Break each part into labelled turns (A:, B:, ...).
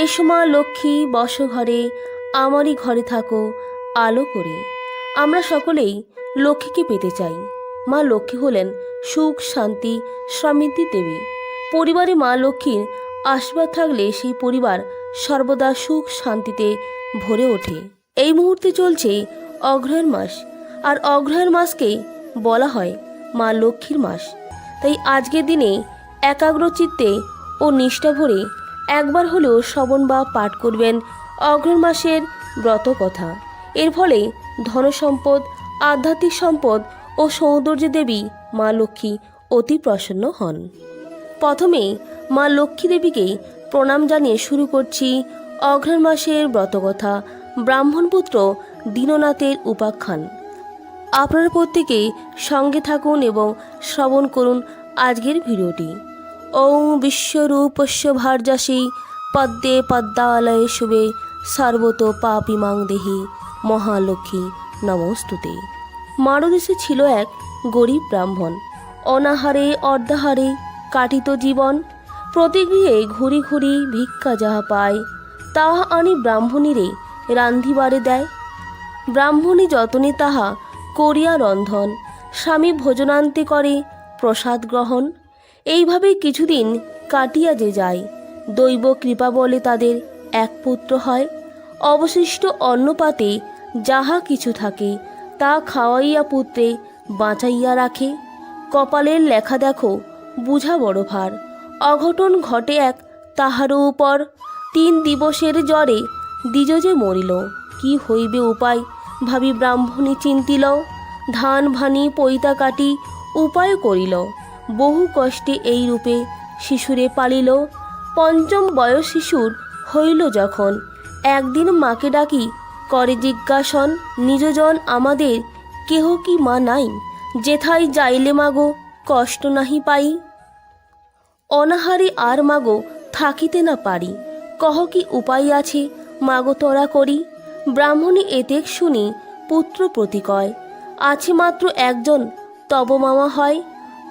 A: এসো মা লক্ষ্মী বস ঘরে আমারই ঘরে থাকো, আলো করে। আমরা সকলেই লক্ষ্মীকে পেতে চাই। মা লক্ষ্মী হলেন সুখ, শান্তি, সমৃদ্ধি দেবী। পরিবারে মা লক্ষ্মীর আশীর্বাদ থাকলে সেই পরিবার সর্বদা সুখ, শান্তিতে ভরে ওঠে। এই মুহূর্তে চলছে অগ্রহায়ণ মাস, আর অগ্রহায়ণ মাসকে বলা হয় মা লক্ষ্মীর মাস। তাই আজকের দিনে একাগ্র চিত্তে ও নিষ্ঠা ভরে একবার হলেও শ্রবণ বা পাঠ করবেন অগ্রহণ মাসের ব্রত কথা। এর ফলে ধনসম্পদ, আধ্যাত্মিক সম্পদ ও সৌন্দর্য দেবী মা লক্ষ্মী অতি প্রসন্ন হন। প্রথমেই মা লক্ষ্মী দেবীকে প্রণাম জানিয়ে শুরু করছি অঘ্রাণ মাসের ব্রতকথা ব্রাহ্মণপুত্র দীননাথের উপাখ্যান। আপনারা প্রত্যেকে সঙ্গে থাকুন এবং শ্রবণ করুন আজকের ভিডিওটি। ওং বিশ্বরূপস্য ভার্যাসী, পদ্মে পদ্মালয়ে শুভে, সর্বত পাপিমাং দেহি, মহালক্ষ্মী, নমস্তুতে। মারদেশে ছিল এক গরিব ব্রাহ্মণ। অনাহারে, অর্ধাহারে কাটিত জীবন। প্রতিগৃহে ঘুরি ঘুরি ভিক্ষা যাহা পায়, তাহা আনি ব্রাহ্মণীরে রান্ধিবারে দেয়। ব্রাহ্মণী যতনে তাহা করিয়া রন্ধন, স্বামী ভোজনান্তে করে প্রসাদ গ্রহণ। এইভাবে কিছুদিন কাটিয়া যে যায়। দৈব কৃপা বলে তাদের এক পুত্র হয়। অবশিষ্ট অন্নপাতে যাহা কিছু থাকে, তা খাওয়াইয়া পুত্রে বাঁচাইয়া রাখে। কপালের লেখা দেখো, বুঝা বড় ভার। অঘটন ঘটে এক তাহারও উপর। তিন দিবসের জ্বরে দ্বিজ যে মরিল, কি হইবে উপায় ভাবি ব্রাহ্মণী চিন্তিল। ধান ভানি পৈতা কাটি উপায় করিল। বহু কষ্টে এই রূপে শিশুরে পালিল। পঞ্চম বয়স শিশুর হইল যখন একদিন মাকে ডাকি, করে জিজ্ঞাসন, নিজজন আমাদের কেহ কি মা নাই? যেথায় যাইলে মাগো, কষ্ট নাহি পাই। অনাহারে আর মাগো থাকিতে না পারি। কহ কি উপায় আছে মাগো তোরা করি? ব্রাহ্মণী এতেক শুনি পুত্র প্রতিকয়, আছে মাত্র একজন, তব মামা হয়।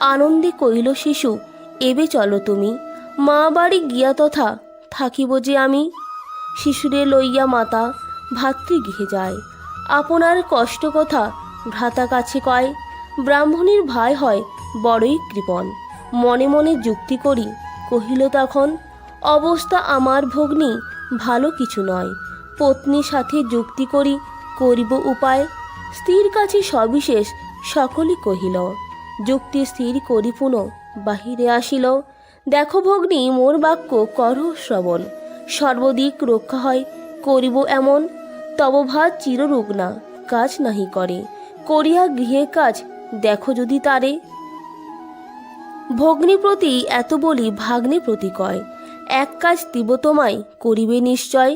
A: আনন্দে কহিল, শিশু, এবে চলো তুমি। মা বাড়ি গিয়া তথা থাকিব যে আমি। শিশুরে লইয়া মাতা ভাতৃগৃহে যায়। আপনার কষ্ট কথা ভ্রাতা কাছে কয়। ব্রাহ্মণীর ভাই হয় বড়ই কৃপণ। মনে মনে যুক্তি করি, কহিল তখন, অবস্থা আমার ভগ্নী ভালো কিছু নয়। পত্নীর সাথে যুক্তি করি, করিব উপায়। স্ত্রীর কাছে সবিশেষ সকলই কহিল। যুক্তি স্থির করি পুনঃ, বাহিরে আসিল। দেখো ভগ্নী, মোর বাক্য কর শ্রবণ। সর্বদিক রক্ষা হয়, করিব এমন, তব ভাত চিররোগ না, কাজ নাহি করে। করিয়া গৃহে কাজ, দেখো যদি তারে। ভগ্নী প্রতি এত বলি ভাগ্নে প্রতি কয়, এক কাজ দিব তোমায়, করিবে নিশ্চয়।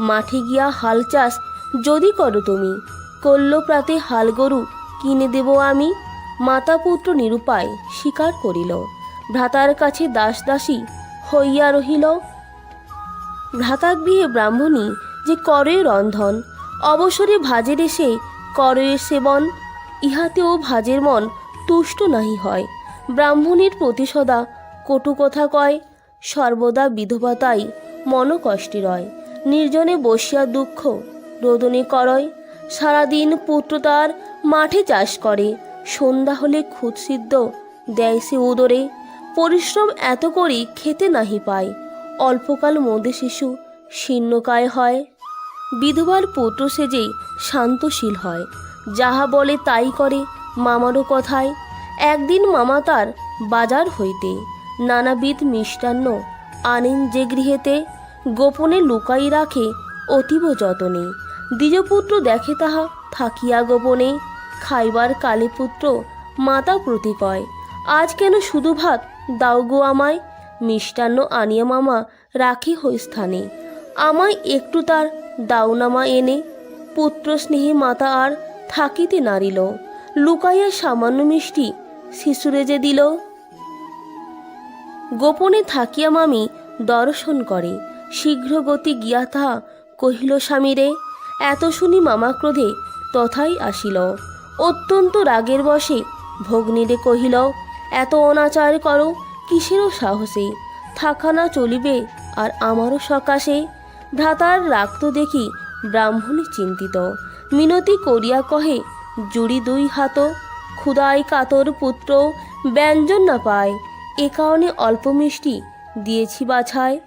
A: মাঠে গিয়া হাল চাষ, যদি করো তুমি করল প্রাতে হাল গরু, কিনে দেব আমি। মাতা পুত্র নিরুপায় স্বীকার করিল। ভ্রাতার কাছে দাস দাসী হইয়া রহিল। ভ্রাতাগৃহে ব্রাহ্মণী যে করে রন্ধন, অবসরে ভাজের এসে করে সেবন, ইহাতেও ভাজের মন তুষ্ট নাহি হয়। ব্রাহ্মণীর প্রতিসদা কটু কথা কয়, সর্বদা বিধবাতাই মন কষ্টে রয়। নির্জনে বসিয়া দুঃখ রোদনে করয়, সারাদিন পুত্র তার মাঠে চাষ করে। সন্ধ্যা হলে খুদসিদ্ধ দেয় সে উদরে। পরিশ্রম এত করি খেতে নাহি পায়। অল্পকাল মধ্যে শিশু, শীর্ণকায় হয়। বিধবার পুত্র সেজেই শান্তশীল হয়। যাহা বলে তাই করে মামারও কথায়। একদিন মামা তার বাজার হইতে নানাবিধ মিষ্টান্ন আনেন যে গৃহেতে। গোপনে লুকাই রাখে অতীব যতনে। দ্বিজপুত্র দেখে তাহা থাকিয়া গোপনে। খাইবার কালীপুত্র মাতা প্রতি কয় আজ কেন শুধু ভাত? দাও গো আমায়। মিষ্টান্ন আনিয়া মামা রাখি হই স্থানে। আমায় একটু তার দাউনামা এনে। পুত্র স্নেহে মাতা আর থাকিতে নারিল লুকাইয়া সামান্য মিষ্টি শিশুরে যে দিল। গোপনে থাকিয়া মামি দর্শন করে। শীঘ্র গতি গিয়া তাহা কহিল, স্বামীরে, এত শুনি মামা ক্রোধে তথাই আসিল। অত্যন্ত রাগের বসে ভগ্নীরে কহিল, এত অনাচার করো কিসেরও সাহসে? থাকা না চলিবে, আর আমারও সকাশে? ভ্রাতার রাগ তো দেখি ব্রাহ্মণী চিন্তিত। মিনতি করিয়া কহে, জুড়ি দুই হাত ক্ষুদাই কাতর পুত্র, ব্যঞ্জন না পায়। এ কারণে অল্প মিষ্টি দিয়েছি বাছায়।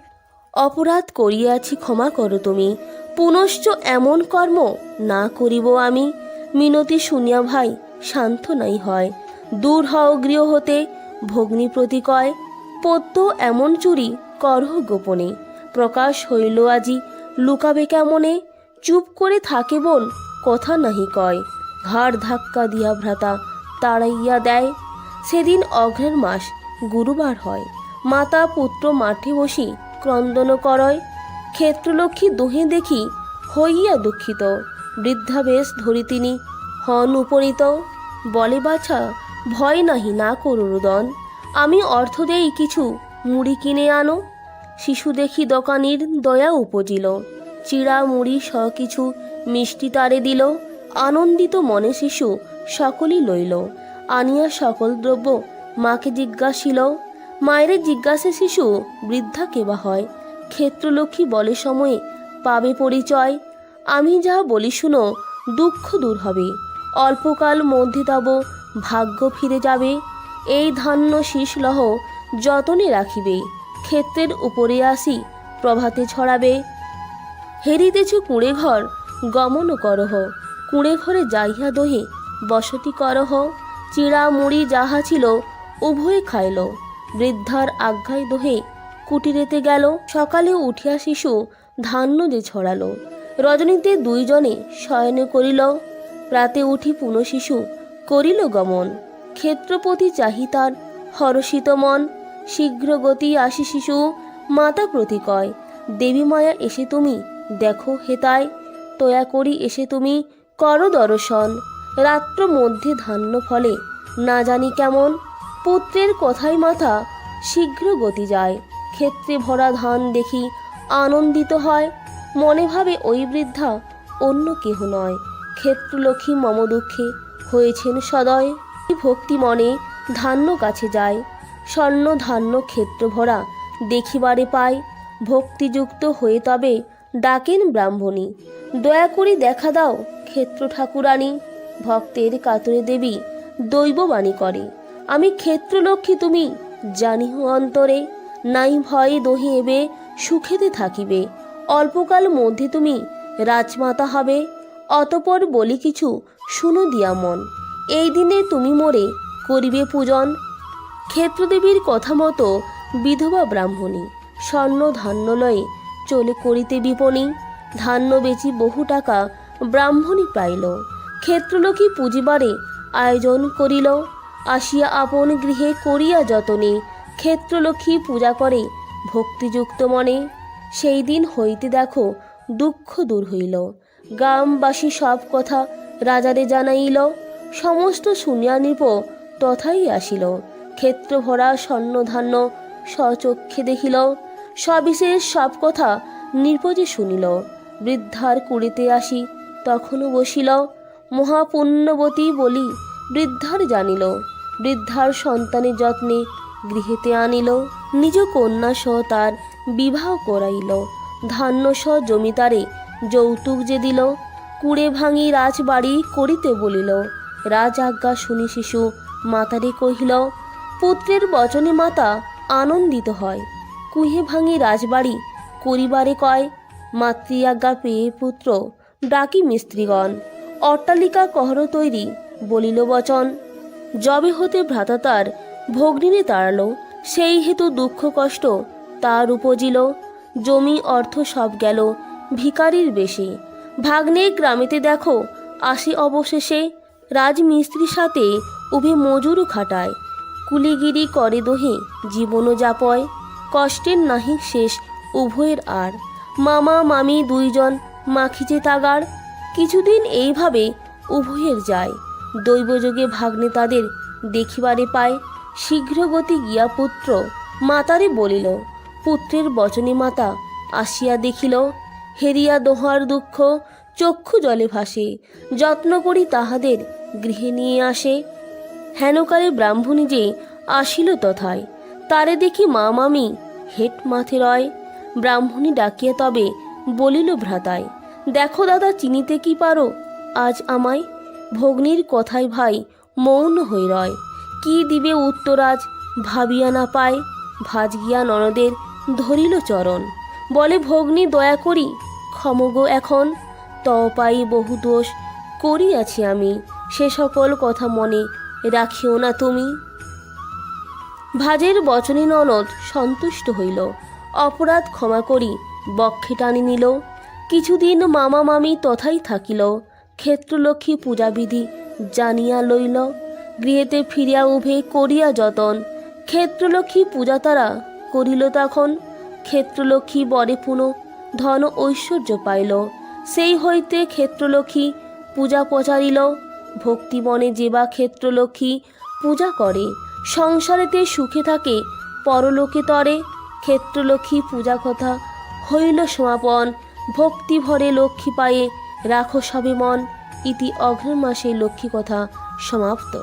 A: অপরাধ করিয়াছি ক্ষমা করো তুমি। পুনশ্চ এমন কর্ম না করিব আমি। মিনতি শুনিয়া ভাই শান্ত নাই হয়। দূর হও গৃহ হতে, ভগ্নী প্রতিকয় পদ্য এমন চুরি, করহ গোপনে। প্রকাশ হইল আজি, লুকাবে কেমনে? চুপ করে থাকে বোন কথা নাহি কয়। ঘাড় ধাক্কা দিয়া ভ্রাতা তাড়াইয়া দেয়, সেদিন অঘ্রের মাস, গুরুবার হয়। মাতা পুত্র মাঠে বসি, ক্রন্দন করয়। ক্ষেত্রলক্ষ্মী দোহে দেখি, হইয়া দুঃখিত। বৃদ্ধা বেশ ধরি তিনি। হন উপনীত, বলে, বাছা, ভয় নাহি না করো রুদন। আমি অর্থ দেই কিছু, মুড়ি কিনে আনো। শিশু দেখি দোকানির দয়া উপজিল। চিড়া মুড়ি স কিছু মিষ্টি তারে দিল। আনন্দিত মনে শিশু সকলই লইল। আনিয়া সকল দ্রব্য মাকে জিজ্ঞাসিল, মায়ের জিজ্ঞাসে শিশু বৃদ্ধা কেবা হয়? ক্ষেত্রলক্ষ্মী বলে সময়ে পাবে পরিচয়। আমি যা বলি শুনো, দুঃখ দূর হবে। অল্পকাল মধ্যে তব ভাগ্য ফিরে যাবে। এই ধান্য শীষলহ যতনে রাখিবে, ক্ষেত্রের উপরে আসি, প্রভাতে ছড়াবে। হেরিতেছ কুঁড়ে ঘর গমন করহ। কুঁড়ে ঘরে যাইয়া দহে বসতি করহ। চিড়া মুড়ি যাহা ছিল, উভয়ে খাইল। বৃদ্ধার আজ্ঞায় দহে কুটিরেতে গেল। সকালে উঠিয়া শিশু ধান্য যে ছড়ালো। রজনীতে দুইজনে শয়নে করিল, প্রাতে উঠি পুনঃ শিশু করিল গমন। ক্ষেত্রপতি চাহি তার, হরষিত মন, শীঘ্র গতি আসি শিশু, মাতা প্রতিকয় দেবী মায়া এসে তুমি, দেখো হেতায় তয়া করি এসে তুমি, করো দর্শন। রাত্র মধ্যে ধান্য ফলে, না জানি কেমন, পুত্রের কথাই মাথা, শীঘ্র গতি যায়। ক্ষেত্রে ভরা ধান দেখি আনন্দিত হয় মনে ভাবে ওই বৃদ্ধা অন্য কেহ নয়। ক্ষেত্রলক্ষ্মী মম দুঃখে হয়েছেন সদয়। ভক্তি মনে ধান্য কাছে যায়। স্বর্ণ ধান্য ক্ষেত্র ভরা দেখিবারে পায়। ভক্তিযুক্ত হয়ে তবে ডাকেন ব্রাহ্মণী। দয়া করে দেখা দাও ক্ষেত্র ঠাকুরানী। ভক্তের কাতরে দেবী দৈববাণী করে। আমি ক্ষেত্রলক্ষ্মী তুমি জানিহ অন্তরে। নাই ভয় দহি এবে সুখেতে থাকিবে। অল্পকাল মধ্যে তুমি রাজমাতা হবে। অতপর বলি কিছু শুনো দিয়া মন। এই দিনে তুমি মোরে করিবে পূজন। ক্ষেত্রদেবীর কথা মতো বিধবা ব্রাহ্মণী, স্বর্ণ ধান্য লয়ে চলে করিতে বিপণী। ধান্য বেচি বহু টাকা ব্রাহ্মণী পাইল। ক্ষেত্রলোকী পুজিবারে আয়োজন করিল। আসিয়া আপন গৃহে করিয়া যতনে ক্ষেত্রলক্ষ্মী পূজা করে ভক্তিযুক্ত মনে। সেই দিন হইতে দেখো দুঃখ দূর হইল। গ্রামবাসী সব কথা রাজারে জানাইল। সমস্ত শুনিয়া নিপ তথাই আসিল। ক্ষেত্র ভরা স্বর্ণ ধান্য স্বচক্ষে দেখিল। সবিশেষ সব কথা নৃপজে শুনিল। বৃদ্ধার কুড়িতে আসি তখনও বসিল। মহাপুণ্যবতী বলি বৃদ্ধার জানিল। বৃদ্ধার সন্তানের যত্নে গৃহেতে আনিল। নিজ কন্যা সহ তার বিবাহ করাইল। ধান্য সহ জমিদারে যৌতুক যে দিল, কুড়ে ভাঙি রাজবাড়ি করিতে বলিল। রাজ আজ্ঞা শুনি শিশু, মাতারে কহিল, পুত্রের বচনে মাতা আনন্দিত হয়। কুহে ভাঙি রাজবাড়ি করিবারে কয় মাতৃ আজ্ঞা পেয়ে পুত্র, ডাকি মিস্ত্রিগণ। অট্টালিকা কহর তৈরি বলিল বচন। যবে হতে ভ্রাতা তার ভগ্নিনে তাড়ালো, সেই হেতু দুঃখ কষ্ট তার উপজিল। জমি অর্থ সব গেল ভিকারির বেশি। ভাগ্নে গ্রামেতে দেখো, আসি অবশেষে রাজমিস্ত্রির সাথে উভে মজুরও খাটায়। কুলিগিরি করে দোহে, জীবনও যাপয়, কষ্টের নাহি শেষ উভয়ের আর। মামা, মামি দুইজন মাখিছে তাগার, কিছুদিন এইভাবে উভয়ের যায়। দৈবযোগে ভাগ্নে তাদের দেখিবারে পায়, শীঘ্রগতি গিয়া পুত্র মাতারে বলিল পুত্রের বচনী মাতা আসিয়া দেখিল, হেরিয়া দোহার দুঃখ চক্ষু জলে ভাসে, যত্ন করি তাহাদের গৃহে নিয়ে আসে। হেনকালে ব্রাহ্মণী যে আসিল তথায়, তারে দেখি মা মামি হেট মাথে রয়। ব্রাহ্মণী ডাকিয়া তবে বলিল ভ্রাতায়, দেখো দাদা, চিনিতে কি পারো? আজ আমায় ভগ্নির কথায় ভাই মৌন হয়ে রয়। কি দিবে উত্তরাজ ভাবিয়া না পায়? ভাজ গিয়া ননদের ধরিল চরণ। বলে, ভগ্নী, দয়া করি ক্ষমগো এখন। তও পাই বহু দোষ করিয়াছি আমি। সে সকল কথা মনে রাখিও না তুমি। ভাজের বচনে ননদ সন্তুষ্ট হইল। অপরাধ ক্ষমা করি, বক্ষে টানি নিল। কিছুদিন মামা মামি তথাই থাকিল। ক্ষেত্রলক্ষ্মী পূজাবিধি জানিয়া লইল। গৃহেতে ফিরিয়া উভে করিয়া যতন। ক্ষেত্রলক্ষ্মী পূজা তারা করিল তখন। ক্ষেত্রলক্ষ্মী বরে পুনঃ ধন ঐশ্বর্য পাইল। সেই হইতে ক্ষেত্রলক্ষ্মী পূজা প্রচারিল ভক্তিবনে যেবা ক্ষেত্রলক্ষ্মী পূজা করে। সংসারেতে সুখে থাকে, পরলোকে তরে। ক্ষেত্রলক্ষ্মী পূজা কথা হইল সমাপন। ভক্তি ভরে লক্ষ্মী পায়ে রাখো সবে মন। ইতি অঘ্রাণ মাসে লক্ষ্মী কথা সমাপ্ত।